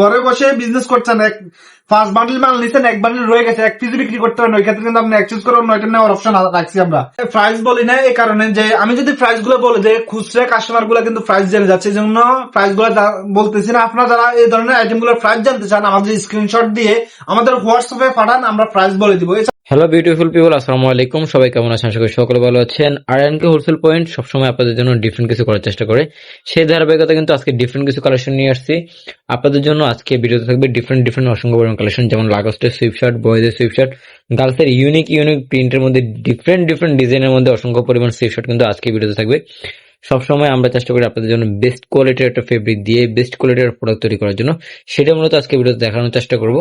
ঘরে বসে বিজনেস করছেন, এক পাঁচ বান্ডিল মাল নিচ্ছেন এক বান্ডিল রয়ে গেছে, এক পিস বিক্রি করতে পারেন ওই ক্ষেত্রে কিন্তু আপনি এক্সচেঞ্জ করে অন্য নেওয়ার অপশন রাখছি আমরা। প্রাইস বলি না এই কারণে যে আমি যদি প্রাইসগুলো বলি যে খুচরা কাস্টমারগুলো কিন্তু প্রাইস জেনে যাচ্ছে, এই জন্য প্রাইসগুলো বলতেছি না। আপনারা যারা এই ধরনের আইটেমগুলোর প্রাইস জানতে চান, আমাদের স্ক্রিনশট দিয়ে আমাদের হোয়াটসঅ্যাপে পাঠান, আমরা প্রাইস বলে দিব। হ্যালো বিউটিফুল পিপল আসসালামু আলাইকুম। সবাই কেমন আছেন? আশা করি সকলে ভালো আছেন। আর এন কে হোলসেল পয়েন্ট সবসময় আপনাদের জন্য ডিফারেন্ট কিছু করার চেষ্টা করে। সেই ধারাবাহিকতা কিন্তু আজকে ডিফারেন্ট কিছু কালেকশন নিয়ে আসছি। আপনাদের জন্য আজকে ভিডিওতে থাকবে ডিফারেন্ট ডিফারেন্ট অসংখ্য পরিমাণ কালেকশন যেমন লাগস্টের সুইপ শার্ট বয়েজের সুইপ শার্ট গার্লসের ইউনিক ইউনিক প্রিন্টের মধ্যে ডিফারেন্ট ডিফারেন্ট ডিজাইনের মধ্যে অসংখ্য পরিমাণ সুইপ শার্ট কিন্তু আজকে ভিডিওতে থাকবে। সবসময় আমরা চেষ্টা করি আপনাদের জন্য বেস্ট কোয়ালিটির একটা ফেব্রিক দিয়ে বেস্ট কোয়ালিটির প্রোডাক্ট তৈরি করার জন্য। সেটা মূলত আজকে ভিডিওতে দেখানোর চেষ্টা করব।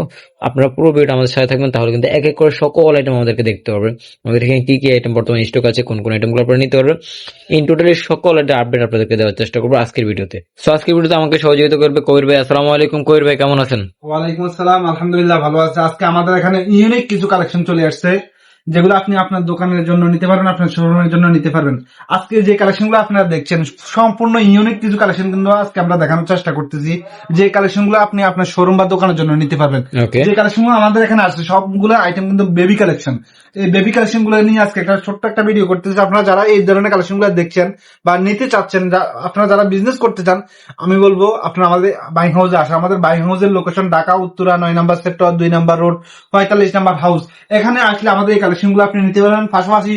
আপনারা পুরো ভিডিওটা আমাদের সাথে থাকবেন, তাহলে কিন্তু এক এক করে সকল আইটেম আমাদেরকে দেখতে পারবেন। আমাদের এখানে কি কি আইটেম বর্তমানে স্টক আছে, কোন কোন আইটেমগুলো আপনারা নিতে পারবেন। ইন টোটালি সকল একটা আপডেট আপনাদেরকে দেওয়ার চেষ্টা করব আজকের ভিডিওতে সো আজকের ভিডিওতে আমাকে সহযোগিতা করবে কবির ভাই। আসসালামু আলাইকুম কবির ভাই, কেমন আছেন? ওয়ালাইকুম আসসালাম, আলহামদুলিল্লাহ ভালো আছে। আজকে আমাদের এখানে ইউনিক কিছু কালেকশন চলে আসছে। যেগুলো আপনি আপনার দোকানের জন্য নিতে পারবেন আপনার শোরুমের জন্য নিতে পারবেন। আজকে যে কালেকশনগুলো আপনারা দেখছেন সম্পূর্ণ ইউনিক কিছু কালেকশন কিন্তু আজকে আমরা দেখানোর চেষ্টা করতেছি। যে কালেকশনগুলো আপনি আপনার শোরুম বা দোকানের জন্য নিতে পারবেন। যে কালেকশনগুলো আমাদের এখানে আসছে সবগুলো আইটেম কিন্তু বেবি কালেকশন এই বেবি কালেকশনগুলো নিয়ে আজকে একটা ছোট্ট একটা ভিডিও করতেছি। আপনারা যারা এই ধরনের কালেকশনগুলো দেখছেন বা নিতে চাচ্ছেন আপনারা যারা বিজনেস করতে চান আমি বলব আপনারা আমাদের বাইং হাউসে আসেন। আমাদের বাইং হাউসের লোকেশন ঢাকা উত্তরা নয় নাম্বার সেক্টর দুই নাম্বার রোড পঁয়তাল্লিশ নাম্বার হাউস এখানে আসলে আমাদের এই কালেকশনগুলো আপনি নিতে পারবেন পাশাপাশি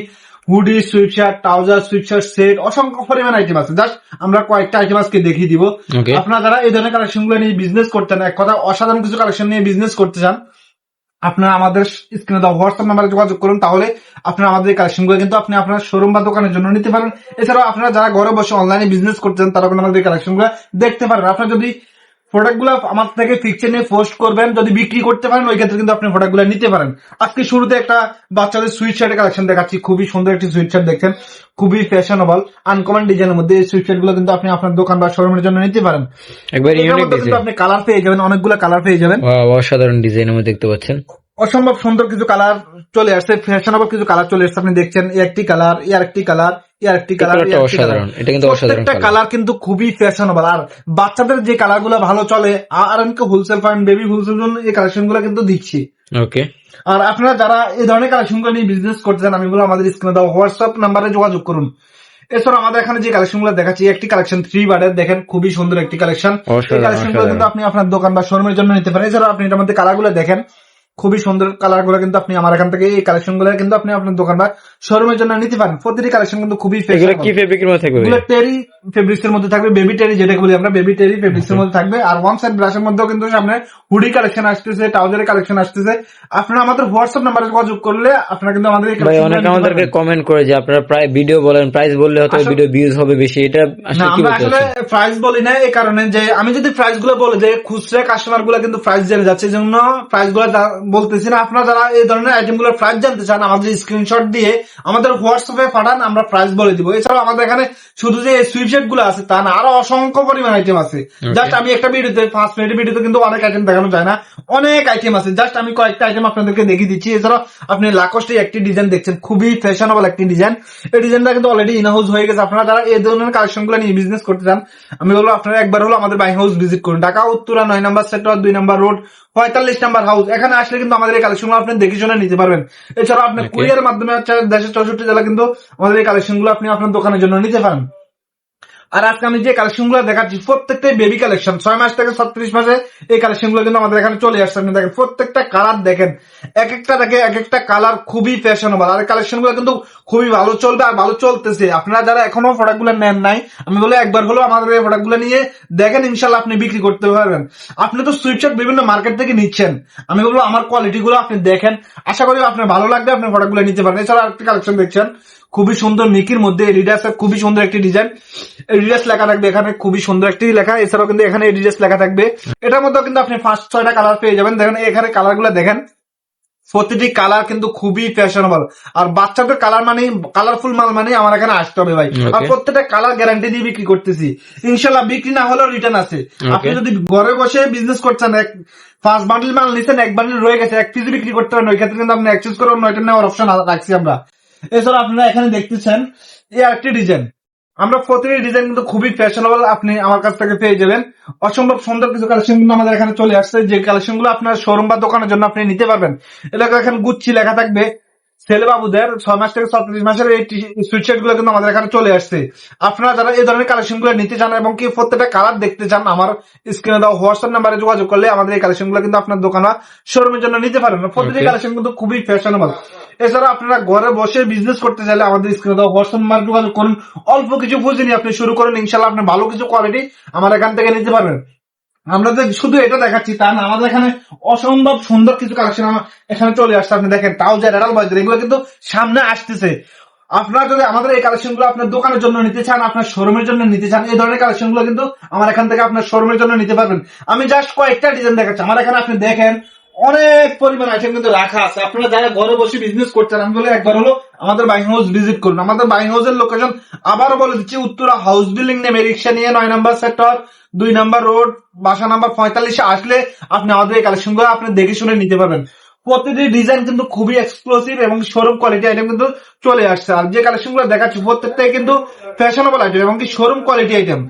hoodie sweatshirt trouser sweatshirt set অসংখ্য পরিমাণ আইটেম আছে। জাস্ট আমরা কয়েকটা আইটেম আজকে দেখিয়ে দিব। আপনারা যারা এই ধরনের কালেকশনগুলো নিয়ে বিজনেস করতেন এক কথা অসাধারণ কিছু কালেকশন নিয়ে বিজনেস করতে চান আপনারা আমাদের স্ক্রিনে দেওয়া হোয়াটসঅ্যাপ নাম্বারে যোগাযোগ করুন তাহলে আপনারা আমাদের কালেকশনগুলো কিন্তু আপনি আপনার শোরুম বা দোকানের জন্য নিতে পারেন। এছাড়াও আপনারা যারা ঘরে বসে অনলাইনে বিজনেস করতেন তারা কিন্তু আমাদের কালেকশনগুলো দেখতে পারেন আপনারা যদি প্রোডাক্টগুলো আমার থেকে নিয়ে পোস্ট করবেন যদি বিক্রি করতে পারেন ওই ক্ষেত্রে কিন্তু আপনি প্রোডাক্টগুলো নিতে পারেন। আজকে শুরুতে একটা বাচ্চাদের সুইট শার্টের কালেকশন দেখাচ্ছি। খুবই সুন্দর একটি সুইট শার্ট দেখছেন। খুবই ফ্যাশনেবল আনকমন ডিজাইনের মধ্যে এই সুইট শার্টগুলো কিন্তু আপনি আপনার দোকান বা শোরুমের জন্য নিতে পারেন। একবার ইউনিক ডিজাইন আপনি কালার পেয়ে যাবেন অনেকগুলো কালার পেয়ে যাবেন। অসাধারণ ডিজাইনের মধ্যে দেখতে পাচ্ছেন। অসম্ভব সুন্দর কিছু কালার চলে আসছে ফ্যাশনেবল কিছু কালার চলে আসছে। আপনি দেখছেন এই একটি কালার এই আরেকটি কালার এই আরেকটি কালার অসাধারণ এটা কিন্তু অসাধারণ প্রত্যেকটা কালার কিন্তু খুবই ফ্যাশনেবল আর বাচ্চাদের যে কালারগুলো ভালো চলে আর আমি হোলসেল ফাইন বেবি হোলসেল জন্য এই কালেকশনগুলো কিন্তু দিচ্ছি। ওকে আর আপনারা যারা এই ধরনের কালেকশনগুলো নিয়ে বিজনেস করতে চান আমি বলব আমাদের স্ক্রিনে দেওয়া হোয়াটসঅ্যাপ নাম্বারে যোগাযোগ করুন। এছাড়া আমাদের এখানে যে কালেকশনগুলো দেখাচ্ছি একটি কালেকশন থ্রি বার্ডের দেখেন খুবই সুন্দর একটি কালেকশন এই কালেকশনগুলো কিন্তু আপনি আপনার দোকান বা শোরুমের জন্য নিতে পারেন। এছাড়া আপনি এটার মধ্যে কালারগুলো দেখেন। খুবই সুন্দর কালারগুলো কিন্তু আপনি আমার এখান থেকে এই কালেকশনগুলো কিন্তু আপনি আপনার দোকান বা শোরুমের জন্য নিতে পারেন। প্রতিটি কালেকশন কিন্তু খুবই এগুলো কি ফেব্রিকের মধ্যে থাকবে এগুলো টেরি ফেব্রিক্স এর মধ্যে থাকবে বেবি টেরি যেটাকে বলি আমরা বেবি টেরি ফেব্রিক্স এর মধ্যে থাকবে। আর ওয়ান সাইড ব্রাশের মধ্যেও কিন্তু সামনে হুডি কালেকশন আসতেছে ট্রাউজারের কালেকশন আসতেছে। আপনারা আমাদের হোয়াটসঅ্যাপ নাম্বারে যোগাযোগ করলে আপনারা কিন্তু আমাদের ভাই অনেকে আমাদেরকে কমেন্ট করে যে আপনারা প্রায় ভিডিও বলেন প্রাইস বললে হয়তো ভিডিও ভিউজ হবে বেশি। এটা আসলে কি আমরা বলতে আসলে প্রাইস বলি না এই কারণে যে আমি যদি প্রাইসগুলো বলি যে খুচরা কাস্টমারগুলো কিন্তু প্রাইস জেনে যাচ্ছে জন্য প্রাইসগুলো বলতেছি না। আপনারা যারা এই ধরনের আইটেমগুলোর প্রাইস জানতে চান আমাদের স্ক্রিনশট দিয়ে আমাদের হোয়াটসঅ্যাপে পাঠান আমরা প্রাইস বলে দিব। এছাড়াও আমাদের এখানে শুধু যে সুইপশার্টগুলো আছে তা না আরও অসংখ্য পরিমাণ আইটেম আছে। জাস্ট আমি একটা ভিডিওতে পাঁচ মিনিটের ভিডিওতে কিন্তু অনেক আইটেম দেখানো যায় না। অনেক আইটেম আছে। জাস্ট আমি কয়েকটা আইটেম আপনাদেরকে দেখিয়ে দিচ্ছি। এছাড়াও আপনি লাকস্টে একটি ডিজাইন দেখছেন খুবই ফ্যাশনেবল একটি ডিজাইন এই ডিজাইনটা কিন্তু অলরেডি ইন হাউস হয়ে গেছে। আপনারা যারা এই ধরনের কালেকশনগুলো নিয়ে বিজনেস করতে চান আমি বলব আপনারা একবার হলো আমাদের বাইং হাউস ভিজিট করুন। ঢাকা উত্তরা নয় নাম্বার সেক্টর দুই নাম্বার রোড পঁয়তাল্লিশ নাম্বার হাউস এখানে আসলে কিন্তু আমাদের এই কালেকশনগুলো আপনি দেখে শুনে নিতে পারবেন। এছাড়া আপনি. কুরিয়ার মাধ্যমে হচ্ছে দেশের চৌষট্টি জেলা কিন্তু আমাদের এই কালেকশনগুলো আপনি আপনার দোকানের জন্য নিতে পারেন। আর আজকে আমি যে কালেকশনগুলো দেখাচ্ছি, প্রত্যেকটাই বেবি কালেকশন ছয় মাস থেকে ছত্রিশ মাসে এই কালেকশনগুলো কিন্তু আমাদের এখানে চলে আসছে। আপনি দেখেন, প্রত্যেকটা কালার দেখেন। এক একটা দেখে এক একটা কালার খুবই ফ্যাশনেবল আর কালেকশনগুলো কিন্তু খুবই ভালো চলবে আর ভালো চলতেছে। আপনারা যারা এখনও প্রোডাক্টগুলো নেন নাই, আমি বলে একবার হলো আমাদের এই প্রোডাক্টগুলো নিয়ে দেখেন ইনশাল্লাহ আপনি বিক্রি করতে পারবেন। আপনি তো সুইপশার্ট বিভিন্ন মার্কেট থেকে নিচ্ছেন। আমি বলব, আমার কোয়ালিটি গুলো আপনি দেখেন। আশা করি আপনার ভালো লাগবে, আপনি প্রোডাক্টগুলো নিতে পারেন। এছাড়া আরেকটি কালেকশন দেখছেন। খুবই সুন্দর মিকির মধ্যে এডিডাস খুবই সুন্দর একটি ডিজাইন এডিডাস লেখা থাকবে এখানে খুবই সুন্দর একটি লেখা। এছাড়াও কিন্তু এখানে এডিডাস লেখা থাকবে। এটার মধ্যেও কিন্তু আপনি পাঁচ ছয়টা কালার পেয়ে যাবেন। দেখেন এখানে কালারগুলো দেখেন। প্রতিটি কালার কিন্তু খুবই ফ্যাশনেবল আর বাচ্চাদের কালার মানে কালারফুল মাল মানে আমার এখানে আসতে হবে ভাই। আর প্রত্যেকটা কালার গ্যারান্টি দিয়ে বিক্রি করতেছি। ইনশাল্লাহ বিক্রি না হলেও রিটার্ন আছে। আপনি যদি ঘরে বসে বিজনেস করছেন এক পাঁচ বান্ডিল মাল নিচ্ছেন এক বান্ডিল রয়ে গেছে এক পিস বিক্রি করতে পারেন ওই ক্ষেত্রে কিন্তু আপনি এক্সচেঞ্জ করে অন্য এটা নেওয়ার অপশন রাখছি আমরা। এছাড়া আপনারা এখানে দেখতেছেন এই আরেকটি ডিজাইন আমরা প্রতিটি ডিজাইন কিন্তু খুবই ফ্যাশনেবল আপনি আমার কাছ থেকে পেয়ে যাবেন। অসম্ভব সুন্দর কিছু কালেকশন কিন্তু আমাদের এখানে চলে আসছে। যে কালেকশনগুলো আপনার শোরুম বা দোকানের জন্য আপনি নিতে পারবেন। এলাকা এখানে গুচ্ছি লেখা থাকবে। ছেলে বাবুদের ছয় মাস থেকে ছত্রিশ মাসের এই সুইটশার্টগুলো কিন্তু আমাদের এখানে চলে আসছে। আপনারা যারা এই ধরনের কালেকশনগুলো নিতে চান এবং কি প্রত্যেকটা কালার দেখতে চান আমার স্ক্রিনে দেওয়া হোয়াটসঅ্যাপ নাম্বারে যোগাযোগ করলে আমাদের এই কালেকশনগুলো কিন্তু আপনার দোকান শোরুমের জন্য নিতে পারেন Okay. কালেকশন কিন্তু খুবই ফ্যাশনেবল এছাড়া আপনারা ঘরে বসে বিজনেস করতে চাইলে আমাদের স্ক্রিনে দেওয়া হোয়াটসঅ্যাপ নাম্বারে যোগাযোগ করুন। অল্প কিছু নিয়ে আপনি শুরু করেন ইনশাল্লাহ আপনি ভালো কিছু কোয়ালিটি আমার এখান থেকে নিতে পারবেন। আমরা যে শুধু এটা দেখাচ্ছি তা না, আমাদের এখানে অসম্ভব সুন্দর কিছু কালেকশন এখানে চলে আসছে। আপনি দেখেন ট্রাউজার রেডাল বয়দের এগুলো কিন্তু সামনে আসতেছে। আপনারা যদি আমাদের এই কালেকশনগুলো আপনার দোকানের জন্য নিতে চান, আপনার শোরুমের জন্য নিতে চান, এই ধরনের কালেকশনগুলো কিন্তু আমার এখান থেকে আপনার শোরুমের জন্য নিতে পারবেন। আমি জাস্ট কয়েকটা ডিজাইন দেখাচ্ছি। আমার এখানে আপনি দেখেন অনেক পরিমাণ আইটেম কিন্তু রাখা আছে। আপনারা যারা ঘরে বসে বিজনেস করছেন, আমি বলে একবার হলো, আমাদের বাইং হাউস ভিজিট করুন। আমাদের বাইং হাউসের লোকেশন আবারও বলে দিচ্ছি, উত্তরা হাউস বিল্ডিং নেমে রিক্সা নিয়ে নয় নম্বর সেক্টর দুই নাম্বার রোড বাসা নাম্বার পঁয়তাল্লিশে আসলে আপনি আমাদের এই গুলো আপনি দেখে শুনে নিতে পারবেন। প্রতিটি ডিজাইন কিন্তু খুবই এক্সক্লুসিভ এবং শোরুম কোয়ালিটি আইটেম কিন্তু চলে আসছে। আর যে কালেকশনগুলো দেখাচ্ছি, প্রত্যেকটাই কিন্তু ফ্যাশনেবল আইটেম এবং কি শোরুম কোয়ালিটি আইটেম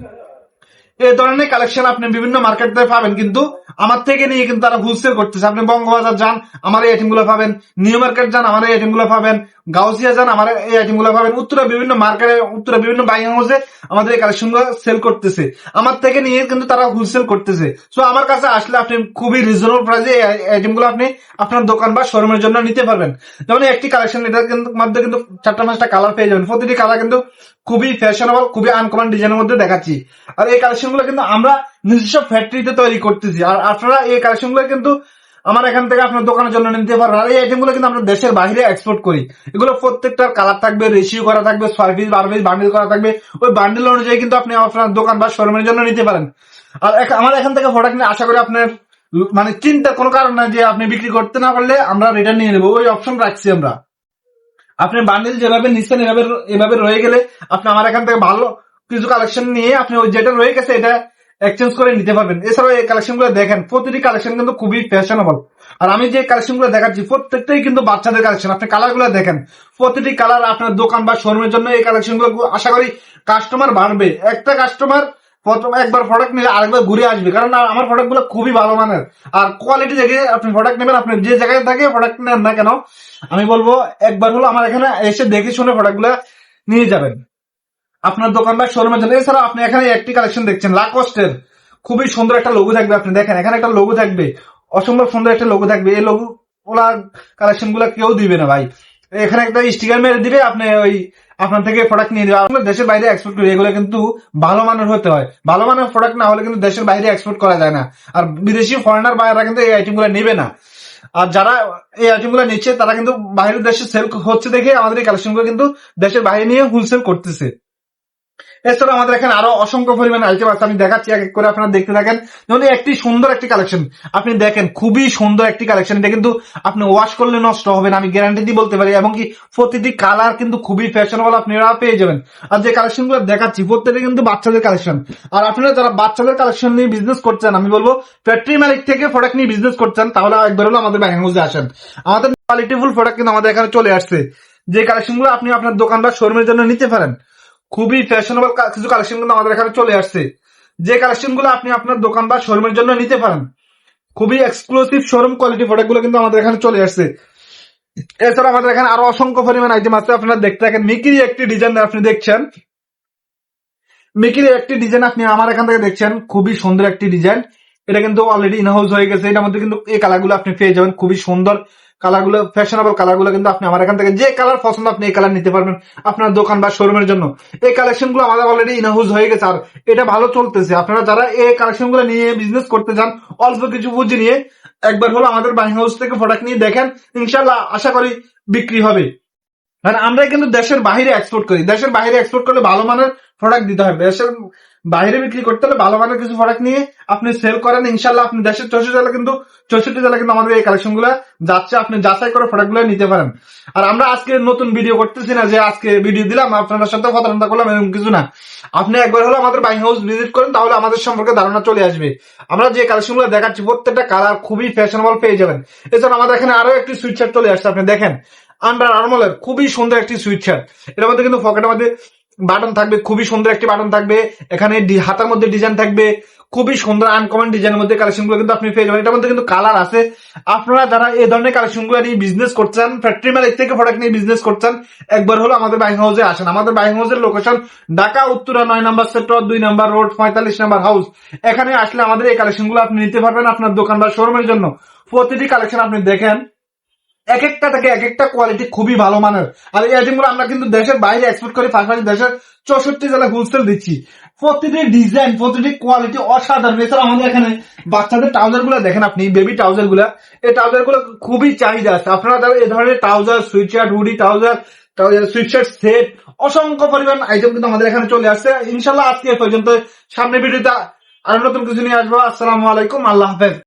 এই ধরনের কালেকশন আপনি বিভিন্ন মার্কেট থেকে পাবেন, কিন্তু আমার থেকে নিয়ে কিন্তু তারা হোলসেল করতেছে। আপনি বঙ্গবাজার যান, আমার এই আইটেম পাবেন। নিউ মার্কেট যান, আমার এই আইটেম পাবেন। গাউসিয়া যান, আমার এই আইটেমগুলো পাবেন। উত্তরা বিভিন্ন মার্কেটে উত্তরা বিভিন্ন বাইং হাউসে আমাদের এই কালেকশনগুলো সেল করতেছে। আমার থেকে নিয়ে কিন্তু তারা হোলসেল করতেছে। সো আমার কাছে আসলে আপনি খুবই রিজনেবল প্রাইসে এই আইটেমগুলো আপনি আপনার দোকান বা শোরুমের জন্য নিতে পারবেন। যেমন একটি কালেকশন এটা কিন্তু মধ্যে কিন্তু চারটা পাঁচটা কালার পেয়ে যাবেন। প্রতিটি কালার কিন্তু খুবই ফ্যাশনেবল খুবই আনকমন ডিজাইনের মধ্যে দেখাচ্ছি। আর এই কালেকশনগুলো কিন্তু আমরা নিজস্ব ফ্যাক্টরিতে তৈরি করতেছি। আর আপনারা এই কালেকশনগুলো কিন্তু আমার এখান থেকে আপনার দোকানের জন্য নিতে পারবেন। আর এই আইটেমগুলো কিন্তু আমরা দেশের বাইরে এক্সপোর্ট করি। এগুলো প্রত্যেকটার কালার থাকবে রেশিও করা থাকবে ছয় পিস বান্ডিল করা থাকবে। ওই বান্ডিল অনুযায়ী কিন্তু আপনি আপনার দোকান বা শোরুমের জন্য নিতে পারেন। আর আমার এখান থেকে প্রোডাক্ট নিয়ে আশা করি আপনার মানে চিন্তার কোনো কারণ নাই যে আপনি বিক্রি করতে না পারলে আমরা রিটার্ন নিয়ে নেব। ওই অপশন রাখছি আমরা। আপনি বান্ডিল যেভাবে নিচ্ছেন, এভাবে এভাবে রয়ে গেলে আপনি আমার এখান থেকে ভালো কিছু কালেকশন নিয়ে আপনি ওই যেটা রয়ে গেছে এটা এক্সচেঞ্জ করে নিতে পারবেন। এছাড়াও এই কালেকশনগুলো দেখেন, প্রতিটি কালেকশন কিন্তু খুবই ফ্যাশনেবল আর আমি যে কালেকশনগুলো দেখাচ্ছি, প্রত্যেকটাই কিন্তু বাচ্চাদের কালেকশন আপনি কালারগুলো দেখেন, প্রতিটি কালার আপনার দোকান বা শোরুমের জন্য এই কালেকশনগুলো আশা করি কাস্টমার বাড়বে। একটা কাস্টমার প্রথম একবার প্রোডাক্ট নিলে আরেকবার ঘুরে আসবে। কারণ আমার প্রোডাক্টগুলো খুবই ভালো মানের। আর কোয়ালিটি দেখে আপনি প্রোডাক্ট নেবেন, আপনি যে জায়গায় থাকে প্রোডাক্ট নেন না কেন, আমি বলব একবার হলো আমার এখানে এসে দেখে শুনে প্রোডাক্টগুলো নিয়ে যাবেন। আপনার দোকান বা শোরুমের জন্য। এছাড়া আপনি এখানে একটি কালেকশন দেখছেন লাকস্টের খুবই সুন্দর একটা লোগো থাকবে, আপনি দেখেন, এখানে একটা লোগো থাকবে। অসম্ভব সুন্দর একটা লোগো থাকবে। এই লোগো ওলা কালেকশনগুলা কেউ দিবে না ভাই। এখানে একটা স্টিকার মেরে দিবে, আপনি ওই আপনার থেকে প্রোডাক্ট নিয়ে দিবে আমরা দেশের বাইরে এক্সপোর্ট করি, এগুলো কিন্তু ভালো মানের হতে হয়। ভালো মানের প্রোডাক্ট না হলে কিন্তু দেশের বাইরে এক্সপোর্ট করা যায় না। আর বিদেশি ফরেনার বাইরা কিন্তু এই আইটেমগুলো নেবে না। আর যারা এই আইটেমগুলো নিচ্ছে, তারা কিন্তু বাইরের দেশে সেল হচ্ছে দেখে আমাদের এই কালেকশনগুলো কিন্তু দেশের বাইরে নিয়ে হোলসেল করতেছে। এছাড়া আমাদের এখানে আরও অসংখ্য পরিমাণে আইটেম আছে। আমি দেখাচ্ছি, এক এক করে আপনারা দেখতে থাকেন। যেমন একটি সুন্দর একটি কালেকশন আপনি দেখেন, খুবই সুন্দর একটি কালেকশন এটা কিন্তু আপনি ওয়াশ করলে নষ্ট হবে না, আমি গ্যারান্টি দিয়ে বলতে পারি। এবং কি প্রতিটি কালার কিন্তু খুবই ফ্যাশনেবল আপনারা পেয়ে যাবেন। আর যে কালেকশনগুলো দেখাচ্ছি, প্রত্যেকটা কিন্তু বাচ্চাদের কালেকশন আর আপনারা যারা বাচ্চাদের কালেকশন নিয়ে বিজনেস করছেন, আমি বলব ফ্যাক্টরি মালিক থেকে প্রোডাক্ট নিয়ে বিজনেস করছেন, তাহলে একবার হলো আমাদের হাউসে আসেন। আমাদের কোয়ালিটিফুল প্রোডাক্ট কিন্তু আমাদের এখানে চলে আসছে। যে কালেকশনগুলো আপনি আপনার দোকান বা শোরুমের জন্য নিতে পারেন খুবই ফ্যাশনেবল কিছু কালেকশন কিন্তু আমাদের এখানে চলে আসছে। যে কালেকশনগুলো আপনি আপনার দোকান বা শোরুমের জন্য নিতে পারেন, খুবই এক্সক্লুসিভ শোরুম কোয়ালিটি প্রোডাক্টগুলো কিন্তু আমাদের এখানে চলে আসছে। এছাড়া আমাদের এখানে আরও অসংখ্য পরিমাণ আইটেম আছে, আপনারা দেখতে থাকেন। মিকিরি একটি ডিজাইন আপনি দেখছেন। মিকিরি একটি ডিজাইন আপনি আমার এখান থেকে দেখছেন, খুবই সুন্দর একটি ডিজাইন এটা কিন্তু অলরেডি ইনহাউস হয়ে গেছে, এটার মধ্যে কিন্তু এই কালারগুলো আপনি পেয়ে যাবেন, খুবই সুন্দর। কালারগুলো ফ্যাশনেবল কালারগুলো কিন্তু আপনি আমার এখান থেকে যে কালার পছন্দ আপনি এই কালার নিতে পারবেন আপনার দোকান বা শোরুমের জন্য। এই কালেকশনগুলো আমাদের অলরেডি ইনহাউস হয়ে গেছে আর এটা ভালো চলতেছে। আপনারা যারা এই কালেকশনগুলো নিয়ে বিজনেস করতে চান, অল্প কিছু পুঁজি নিয়ে একবার হলো আমাদের বাইং হাউস থেকে প্রোডাক্ট নিয়ে দেখেন ইনশাল্লাহ আশা করি বিক্রি হবে। কারণ আমরা কিন্তু দেশের বাইরে এক্সপোর্ট করি। দেশের বাইরে এক্সপোর্ট করলে ভালো মানের প্রোডাক্ট দিতে হবে। দেশের বাইরে বিক্রি করতে হলে ভালো মানের কিছু প্রোডাক্ট নিয়ে আপনি সেল করেন। ইনশাল্লাহ আপনি দেশের চৌষট্টি জেলা কিন্তু চৌষট্টি জেলা কিন্তু আমাদের এই কালেকশনগুলো যাচ্ছে। আপনি যাচাই করে প্রোডাক্টগুলো নিতে পারেন। আর আমরা আজকে নতুন ভিডিও করতেছি না যে আজকে ভিডিও দিলাম, আপনাদের সাথে কথা করলাম, এরকম কিছু না। আপনি একবার হলো আমাদের বাইং হাউস ভিজিট করেন, তাহলে আমাদের সম্পর্কে ধারণা চলে আসবে। আমরা যে কালেকশনগুলো দেখাচ্ছি, প্রত্যেকটা কালার খুবই ফ্যাশনেবল পেয়ে যাবেন। এছাড়া আমাদের এখানে আরও একটি সুইট শার্ট চলে আসছে, আপনি দেখেন। আন্ডার আর্মলের খুবই সুন্দর একটি সুইট শার্ট এটার মধ্যে কিন্তু পকেটের মধ্যে বাটন থাকবে, খুবই সুন্দর একটি বাটন থাকবে। এখানে হাতার মধ্যে ডিজাইন থাকবে, খুবই সুন্দর আনকমন ডিজাইনের মধ্যে কালেকশনগুলো কিন্তু আপনি পেয়ে যাবেন। এটার মধ্যে কিন্তু কালার আছে। আপনারা যারা এই ধরনের কালেকশনগুলো নিয়ে বিজনেস করছেন ফ্যাক্টরি মালিক থেকে প্রোডাক্ট নিয়ে বিজনেস করছেন একবার হলো আমাদের বাইং হাউসে আসেন। আমাদের বাইং হাউসের লোকেশন ঢাকা, উত্তরা, নয় নাম্বার সেক্টর দুই নাম্বার রোড পঁয়তাল্লিশ নাম্বার হাউস এখানে আসলে আমাদের এই কালেকশনগুলো আপনি নিতে পারবেন আপনার দোকান বা শোরুমের জন্য। প্রতিটি কালেকশন আপনি দেখেন। এক একটা থেকে এক একটা কোয়ালিটি খুবই ভালো মানের। আর এই আইটেমগুলো আমরা কিন্তু দেশের বাইরে এক্সপোর্ট করি, পাশাপাশি দেশের চৌষট্টি জেলায় হোলসেল দিচ্ছি। প্রতিটি ডিজাইন প্রতিটি কোয়ালিটি অসাধারণ। এছাড়া আমাদের এখানে বাচ্চাদের ট্রাউজারগুলো দেখেন আপনি বেবি ট্রাউজারগুলা। এই ট্রাউজারগুলো খুবই চাহিদা আছে। আপনারা যারা এই ধরনের trouser sweatshirt hoodie trouser sweatshirt set অসংখ্য পরিমাণ আইটেম কিন্তু আমাদের এখানে চলে আসছে। ইনশাল্লাহ আজকে পর্যন্ত। সামনে ভিডিওতে আরও নতুন কিছু নিয়ে আসব। আসসালামু আলাইকুম। আল্লাহ হাফেজ।